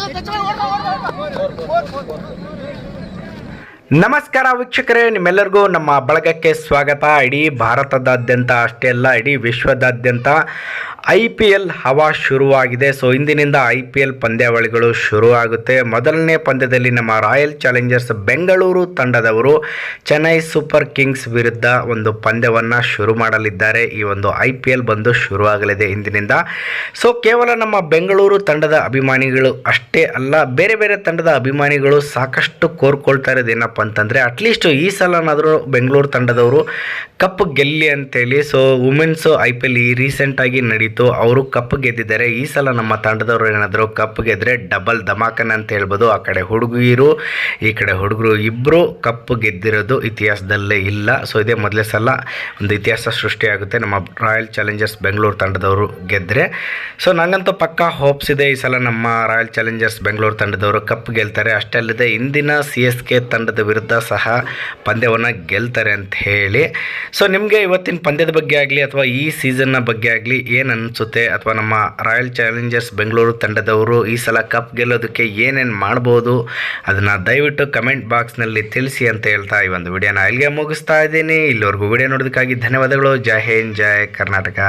மேல தச்சு ஓடுறோம் ஓடுறோம் ನಮಸ್ಕಾರ ವೀಕ್ಷಕರೇ, ನಿಮ್ಮೆಲ್ಲರಿಗೂ ನಮ್ಮ ಬಳಗಕ್ಕೆ ಸ್ವಾಗತ. ಇಡೀ ಭಾರತದಾದ್ಯಂತ ಅಷ್ಟೇ ಅಲ್ಲ, ಇಡೀ ವಿಶ್ವದಾದ್ಯಂತ ಐ ಪಿ ಎಲ್ ಹವಾ ಶುರುವಾಗಿದೆ. ಸೊ ಇಂದಿನಿಂದ ಐ ಪಿ ಎಲ್ ಪಂದ್ಯಾವಳಿಗಳು ಶುರುವಾಗುತ್ತೆ. ಮೊದಲನೇ ಪಂದ್ಯದಲ್ಲಿ ನಮ್ಮ ರಾಯಲ್ ಚಾಲೆಂಜರ್ಸ್ ಬೆಂಗಳೂರು ತಂಡದವರು ಚೆನ್ನೈ ಸೂಪರ್ ಕಿಂಗ್ಸ್ ವಿರುದ್ಧ ಒಂದು ಪಂದ್ಯವನ್ನು ಶುರು ಮಾಡಲಿದ್ದಾರೆ. ಈ ಒಂದು ಐ ಪಿ ಎಲ್ ಬಂದು ಶುರುವಾಗಲಿದೆ ಇಂದಿನಿಂದ. ಸೊ ಕೇವಲ ನಮ್ಮ ಬೆಂಗಳೂರು ತಂಡದ ಅಭಿಮಾನಿಗಳು ಅಷ್ಟೇ ಅಲ್ಲ, ಬೇರೆ ಬೇರೆ ತಂಡದ ಅಭಿಮಾನಿಗಳು ಸಾಕಷ್ಟು ಕೋರ್ಕೊಳ್ತಾ ಇರೋದು ಅಂತಂದರೆ ಅಟ್ಲೀಸ್ಟ್ ಈ ಸಲನಾದರೂ ಬೆಂಗಳೂರು ತಂಡದವರು ಕಪ್ ಗೆಲ್ಲಿ ಅಂತೇಳಿ so women's I P L ಈ ರೀಸೆಂಟಾಗಿ ನಡೀತು, ಅವರು ಕಪ್ ಗೆದ್ದಿದ್ದಾರೆ. ಈ ಸಲ ನಮ್ಮ ತಂಡದವರು ಏನಾದರೂ ಕಪ್ ಗೆದ್ದರೆ ಡಬಲ್ ಧಮಾಕನ್ ಅಂತ ಹೇಳ್ಬೋದು. ಆ ಕಡೆ ಹುಡುಗಿರು, ಈ ಕಡೆ ಹುಡುಗರು ಇಬ್ಬರು ಕಪ್ ಗೆದ್ದಿರೋದು ಇತಿಹಾಸದಲ್ಲೇ ಇಲ್ಲ. ಸೊ ಇದೇ ಮೊದಲೇ ಸಲ ಒಂದು ಇತಿಹಾಸ ಸೃಷ್ಟಿಯಾಗುತ್ತೆ. ನಮ್ಮ ರಾಯಲ್ ಚಾಲೆಂಜರ್ಸ್ ಬೆಂಗಳೂರು ತಂಡದವರು ಗೆದ್ದರೆ ಸೊ ನನಗಂತೂ ಪಕ್ಕಾ ಹೋಪ್ಸ್ ಇದೆ ಈ ಸಲ ನಮ್ಮ ರಾಯಲ್ ಚಾಲೆಂಜರ್ಸ್ ಬೆಂಗಳೂರು ತಂಡದವರು ಕಪ್ ಗೆಲ್ತಾರೆ. ಅಷ್ಟೇ ಅಲ್ಲದೆ, ಇಂದಿನ ಸಿ ಎಸ್ ಕೆ ತಂಡದ ವಿರುದ್ಧ ಸಹ ಪಂದ್ಯವನ್ನು ಗೆಲ್ತಾರೆ ಅಂತ ಹೇಳಿ. ಸೊ ನಿಮಗೆ ಇವತ್ತಿನ ಪಂದ್ಯದ ಬಗ್ಗೆ ಆಗಲಿ ಅಥವಾ ಈ ಸೀಸನ್ನ ಬಗ್ಗೆ ಆಗಲಿ ಏನು ಅನಿಸುತ್ತೆ? ಅಥವಾ ನಮ್ಮ ರಾಯಲ್ ಚಾಲೆಂಜರ್ಸ್ ಬೆಂಗಳೂರು ತಂಡದವರು ಈ ಸಲ ಕಪ್ ಗೆಲ್ಲೋದಕ್ಕೆ ಏನೇನು ಮಾಡ್ಬೋದು? ಅದನ್ನು ದಯವಿಟ್ಟು ಕಮೆಂಟ್ ಬಾಕ್ಸ್ನಲ್ಲಿ ತಿಳಿಸಿ ಅಂತ ಹೇಳ್ತಾ ಈ ಒಂದು ವಿಡಿಯೋನ ಇಲ್ಲಿಗೆ ಮುಗಿಸ್ತಾ ಇದ್ದೀನಿ. ಇಲ್ಲಿವರೆಗೂ ವಿಡಿಯೋ ನೋಡೋದಕ್ಕಾಗಿ ಧನ್ಯವಾದಗಳು. ಜೈ ಹಿಂದ್, ಜೈ ಕರ್ನಾಟಕ.